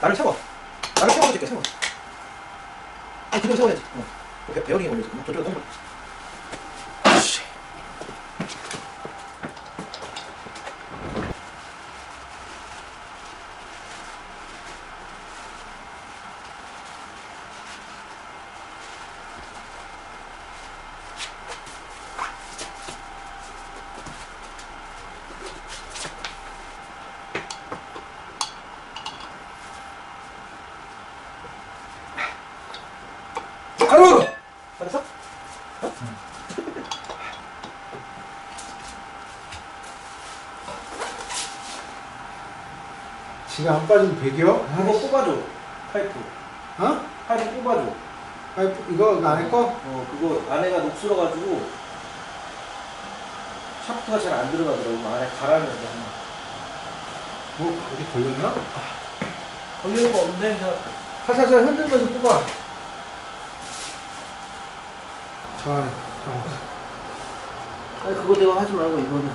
나를 채워. 나를 채워서 줄게, 채워. 아니, 그대로 세워야지. 어. 배, 배열이 올려서. 저쪽에 동글. 가루! 알았어? 지가 안 빠진 배겨? 이거 뽑아줘. 파이프. 어? 파이프 뽑아줘. 파이프 이거 안에 거? 어, 그거 안에가 녹슬어가지고 샤프트가 잘 안 들어가더라고. 안에 갈아내서 하나. 뭐 어디 걸렸나? 걸리는 거 없네. 그냥 살살살 흔들면서 뽑아. 어. 아니, 그거 내가 하지 말고 이거는.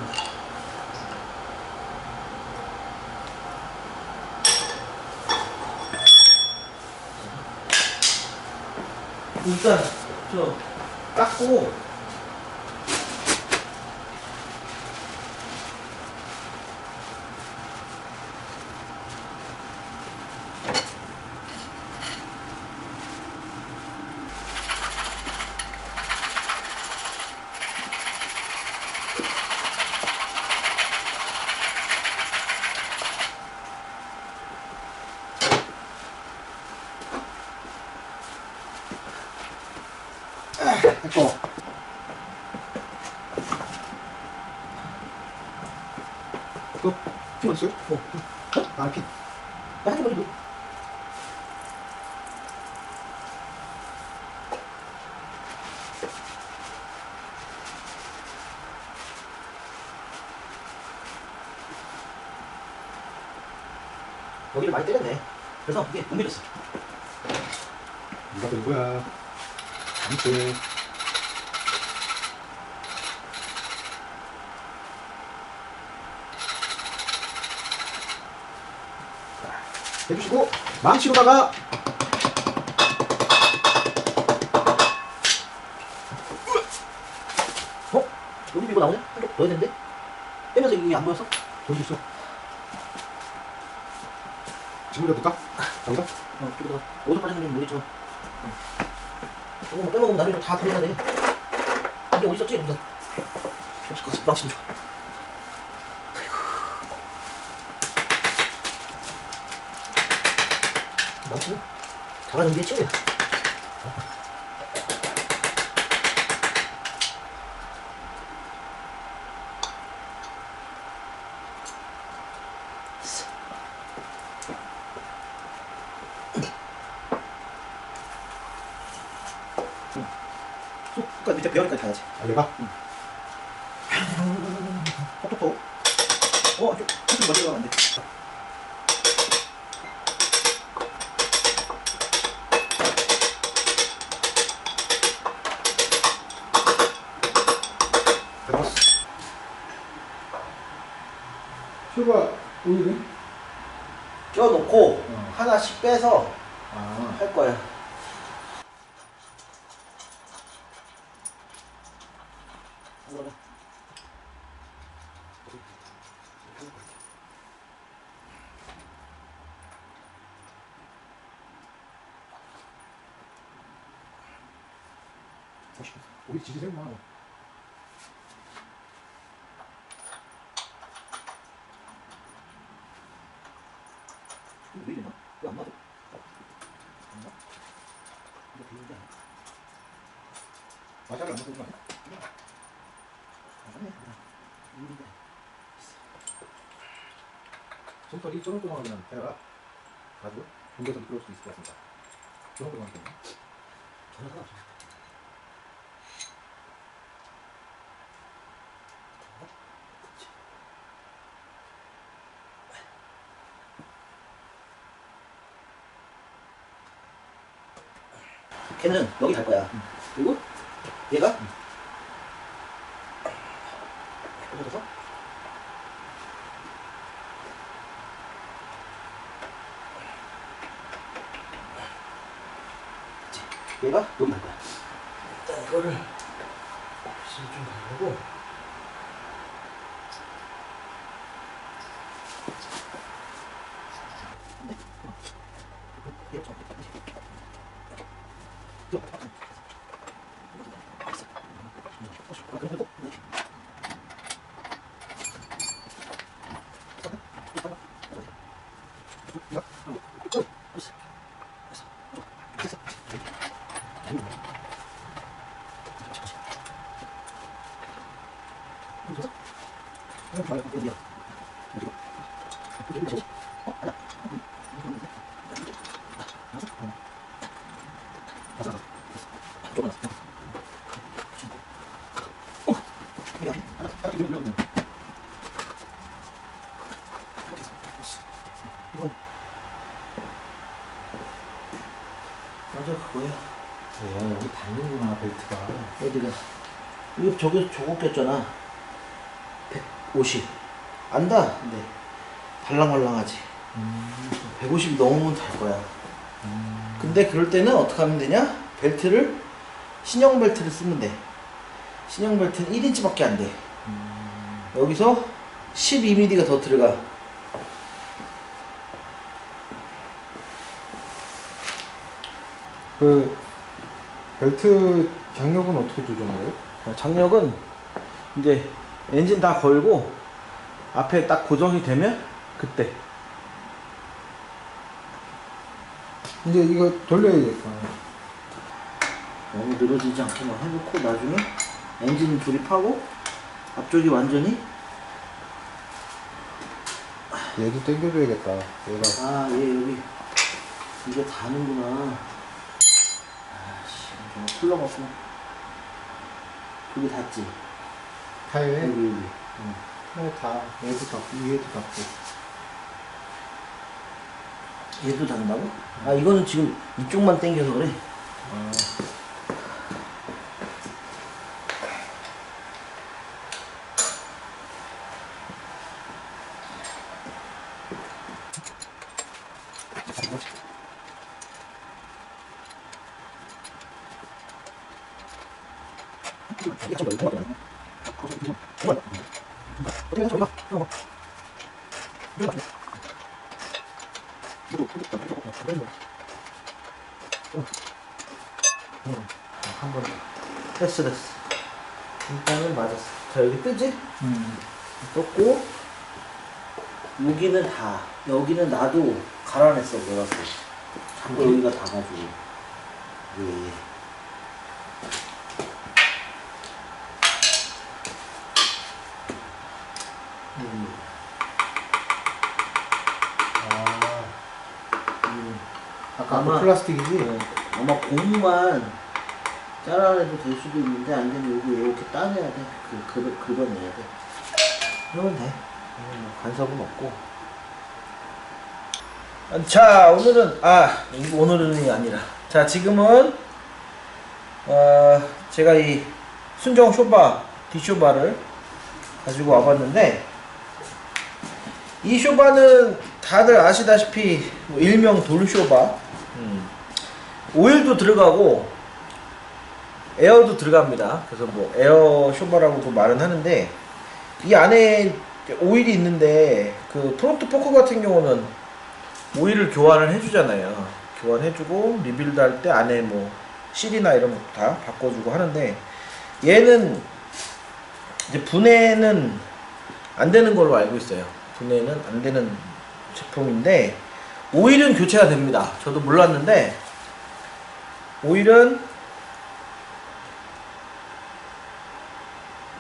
일단 저 닦고. 또? 핀 어딨어요? 어. 아, 핀. 하지 말고 여기를 많이 때렸네. 그래서 이게 못 밀었어. 누가 된 거야? 아무튼. 해주시고, 망치로다가, 어? 여기 이거 나오네? 한쪽 넣어야 되는데? 빼면서 이게 안 보였어? 어디 있어? 지금 해볼까? 여기다? 어, 저기다가 어디서 빠졌는지 모르겠지만 어. 이거 뭐 빼먹으면 나중에 다 들어가야 돼 이게 어디 있었지? 것 같아 망치면 좋아 아이고 망치는 작아진 게 친구야 속까지 밑에 배열까지 가야지 알려봐. 톡톡톡 어, 좀, 좀 먼저 가면 안 돼. 빼서 아. 할. 올라가. 우리 생나. 이거 왜 이러나? 왜안 맞아? 안 맞아? 이거 비는지 않아? 마샬을 안 먹고 있나? 안 맞네. 비는지 않아. 손털이 쩌렁쩌렁하게만 해라. 가지고 공개서 미끄러울 수도 있을 것 같습니다. 쩌렁쩌렁한 때문에. 전혀 상관없어. 걔는 여기 갈 거야. 그리고 얘가 떨어져서 얘가 여기 갈거야. 일단 이거를 좀 가려고. 맞아 그거야. 야, 여기 닿는구나, 벨트가. 어디가? 이거 저기 저거 꼈잖아. 150. 안다. 근데 발랑발랑하지. 음. 150 넘으면 달 거야. 근데 그럴 때는 어떻게 하면 되냐? 벨트를 신형 벨트를 쓰면 돼. 신형 벨트는 1인치밖에 안 돼. 여기서 12mm가 더 들어가. 그, 벨트 장력은 어떻게 조정해요? 장력은 이제 엔진 다 걸고 앞에 딱 고정이 되면 그때 이제 이거 돌려야겠다. 너무 늘어지지 않게만 해놓고 나중에 엔진 조립하고 앞쪽이 완전히 얘도 당겨줘야겠다. 얘가. 아 얘 여기 이게 다는구나 아씨 정말 쿨러먹으면 여기 닿지 타이에? 여기 여기 타이에 다, 얘도 닿고, 위에도 닿고. 얘도 닿는다고? 아 이거는 지금 이쪽만 당겨서 그래 아. 한번 됐어 됐어 일단은 맞았어 자 여기 뜨지? 음. 떴고 여기는 다 여기는 나도 갈아냈어 내가 자꾸 여기가 닿아가지고 예. 음, 아. 음. 아까 아마- 그 플라스틱이지? 네. 아마 고무만 잘라내도 될 수도 있는데 안 되면 여기 이렇게 따내야 돼. 그, 그, 긁어내야 돼. 그러면 돼. 음, 뭐 간섭은 없고. 자, 오늘은, 아, 오늘은이 아니라. 자, 지금은, 어, 제가 이 순정 쇼바, 디쇼바를 가지고 와봤는데, 이 쇼바는 다들 아시다시피, 뭐 일명 돌쇼바, 음. 오일도 들어가고 에어도 들어갑니다. 그래서 뭐 에어 쇼버라고도 말은 하는데 이 안에 오일이 있는데 그 프론트 포커 같은 경우는 오일을 교환을 해주잖아요. 교환해주고 리빌드 할 때 안에 뭐 실이나 이런 것도 다 바꿔주고 하는데 얘는 이제 분해는 안 되는 걸로 알고 있어요. 분해는 안 되는 제품인데 오일은 교체가 됩니다. 저도 몰랐는데 오일은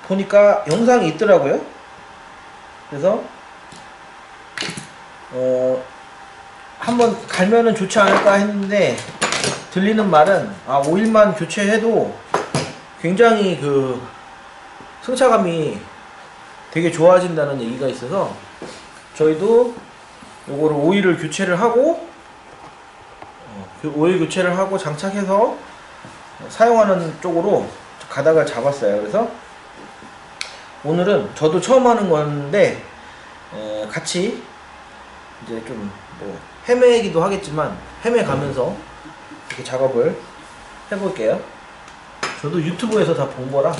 보니까 영상이 있더라고요. 그래서 어 한번 갈면은 좋지 않을까 했는데 들리는 말은 아 오일만 교체해도 굉장히 그 승차감이 되게 좋아진다는 얘기가 있어서 저희도 요거를 오일을 교체를 하고 어, 그 오일 교체를 하고 장착해서 사용하는 쪽으로 가닥을 잡았어요. 그래서 오늘은 저도 처음 하는 건데 에, 같이 이제 좀 뭐 헤매기도 하겠지만 헤매 가면서 이렇게 작업을 해볼게요. 저도 유튜브에서 다 본 거라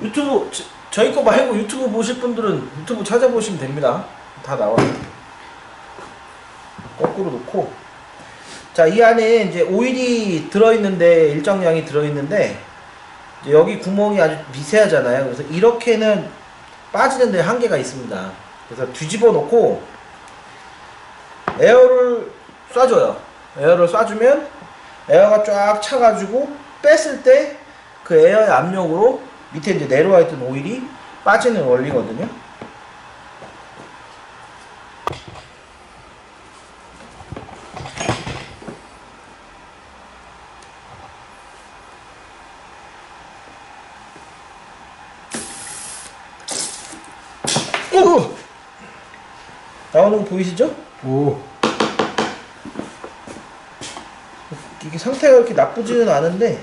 유튜브 저- 저희 거 말고 유튜브 보실 분들은 유튜브 찾아보시면 됩니다. 다 나와요. 거꾸로 놓고 자 이 안에 이제 오일이 들어있는데 일정량이 들어있는데 여기 구멍이 아주 미세하잖아요. 그래서 이렇게는 빠지는 데 한계가 있습니다. 그래서 뒤집어 놓고 에어를 쏴줘요. 에어를 쏴주면 에어가 쫙 차가지고 뺐을 때 그 에어의 압력으로 밑에 이제 내려와 있던 오일이 빠지는 원리거든요. 오! 나오는 거 보이시죠? 오. 이게 상태가 그렇게 나쁘지는 않은데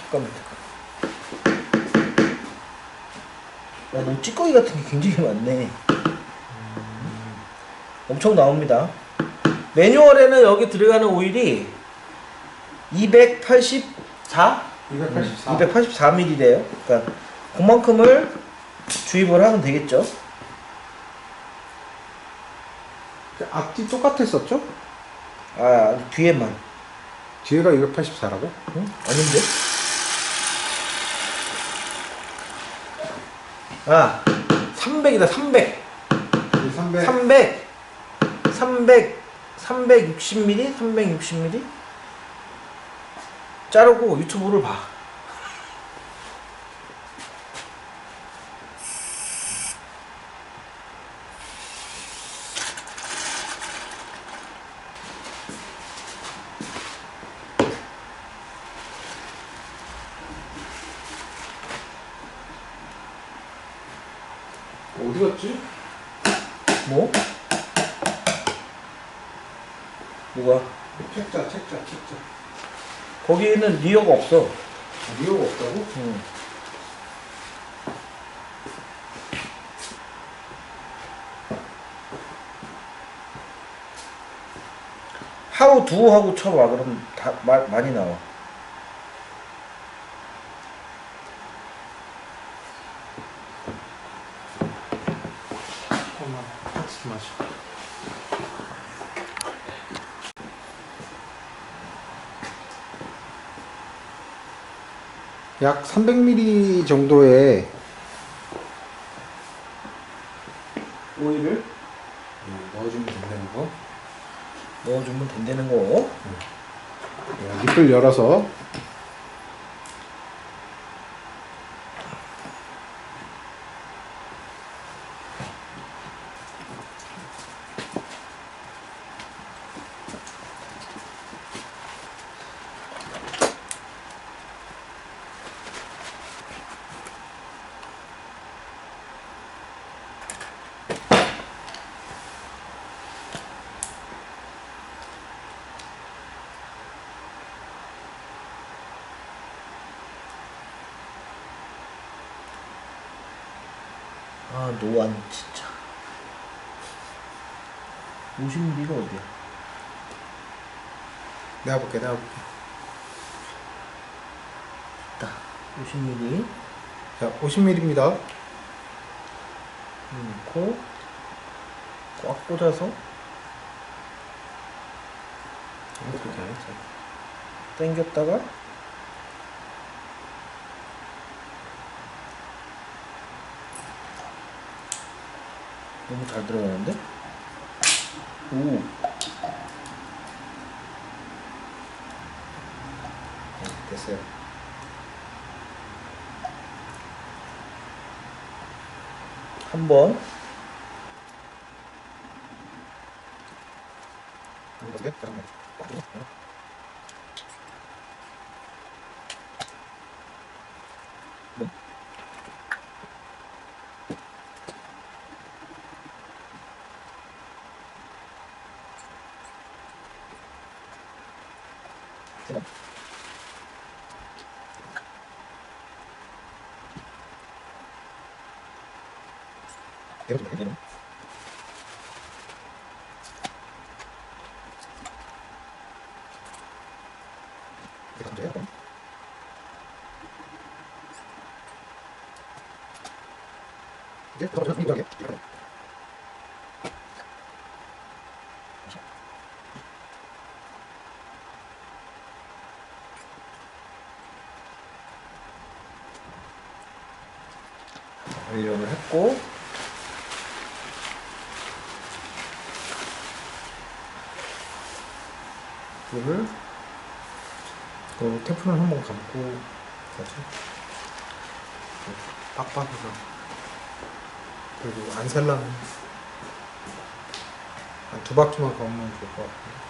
잠깐만 잠깐 야, 너 찌꺼기 같은 게 굉장히 많네 엄청 나옵니다 매뉴얼에는 여기 들어가는 오일이 284? 284. 284ml래요 그러니까 그만큼을 주입을 하면 되겠죠 앞뒤 똑같았었죠? 아 뒤에만 뒤에가 284라고? 응? 아닌데? 아 300이다 300 300. 300 300 360ml 360ml 자르고 유튜브를 봐 어디 갔지? 뭐? 뭐가? 책자, 책자, 책자. 거기에는 리어가 없어 리오가 없다고? 응. 하우 두 하고 쳐봐 그럼 다 마, 많이 나와 잠깐만. 하지 마시고. 약 300ml 정도의 오일을 넣어주면 된다는 거. 넣어주면 된다는 거 네, 립을 열어서 노안 진짜 50mm가 어디야? 내가 볼게, 내가 볼게. 있다. 50mm 자, 50mm입니다. 넣고 꽉 꽂아서 이렇게. 당겼다가 너무 잘 들어가는데? 오. 네, 됐어요. 한 번. 어떻게? 해야 이게 감자야? 그럼? 이제 더 좀, 이렇게. 이렇게. 완료를 했고 불을 그 테프론 한번 감고 가지. 빡빡해서. 그리고 안 살라면 한 두 바퀴만 감으면 좋을 것 같아.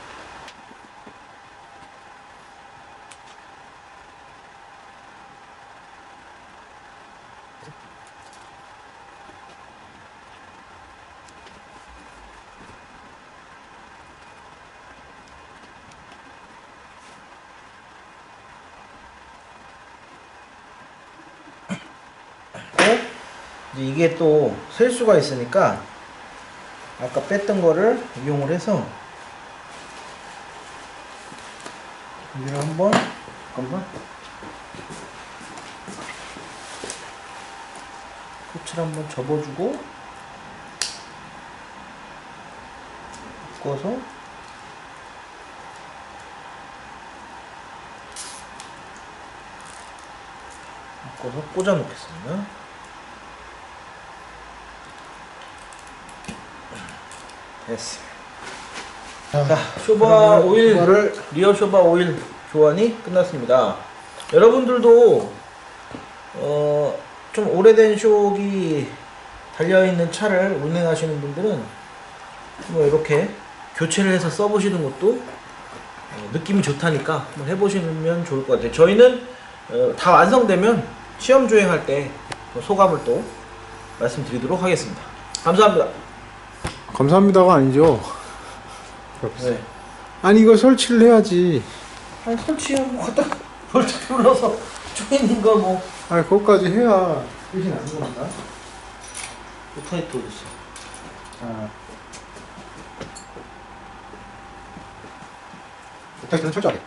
이제 이게 또 셀 수가 있으니까 아까 뺐던 거를 이용을 해서 여기를 한번 잠깐만 끝을 한번 접어주고 묶어서 묶어서 꽂아 놓겠습니다. 됐어. 자, 쇼바 오일 이거를 리얼 쇼바 오일 교환이 끝났습니다. 여러분들도 어, 좀 오래된 쇼기 달려 있는 차를 운행하시는 분들은 뭐 이렇게 교체를 해서 써보시는 것도 어, 느낌이 좋다니까 한번 해보시면 좋을 것 같아요. 저희는 어, 다 완성되면 시험 주행할 때그 소감을 또 말씀드리도록 하겠습니다. 감사합니다. 감사합니다가 아니죠. 네. 아니 이거 설치를 해야지. 아니 설치하고 갖다 볼트 눌러서 조이는 거 뭐. 아니 그것까지 해야 끝이 나는 겁니다. 오타이트 어딨어? 아. 오타이트는 철저하게.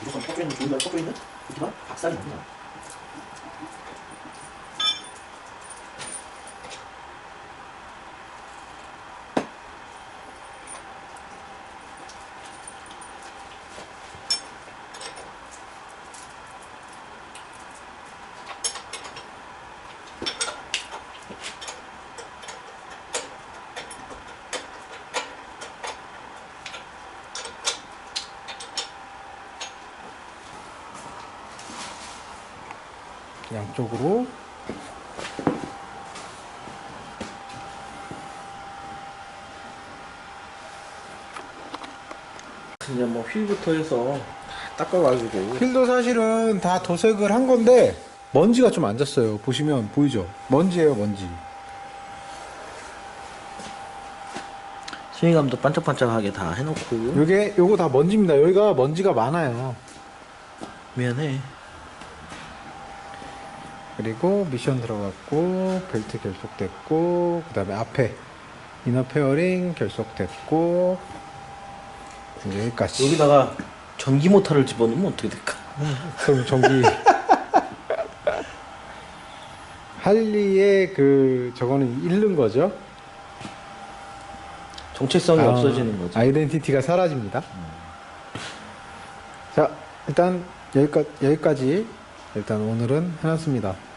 무조건 꽂혀 있는 좋은 날 꽂혀 있는 그렇지만 박살이 납니다. 양쪽으로 이제 뭐 휠부터 해서 다 닦아가지고 휠도 사실은 다 도색을 한 건데 먼지가 좀 앉았어요. 보시면 보이죠? 먼지예요, 먼지. 스윙감도 반짝반짝하게 다 해놓고 요게 요거 다 먼지입니다. 여기가 먼지가 많아요. 미안해 그리고 미션 들어갔고 벨트 결속됐고 그 다음에 앞에 이너 페어링 결속됐고 이제 여기까지. 여기다가 전기 모터를 집어넣으면 어떻게 될까? 그럼 전기 할리의 그 저거는 잃는 거죠? 정체성이 아, 없어지는 거지 아이덴티티가 사라집니다. 자, 일단 여기까지, 여기까지 일단 오늘은 해놨습니다.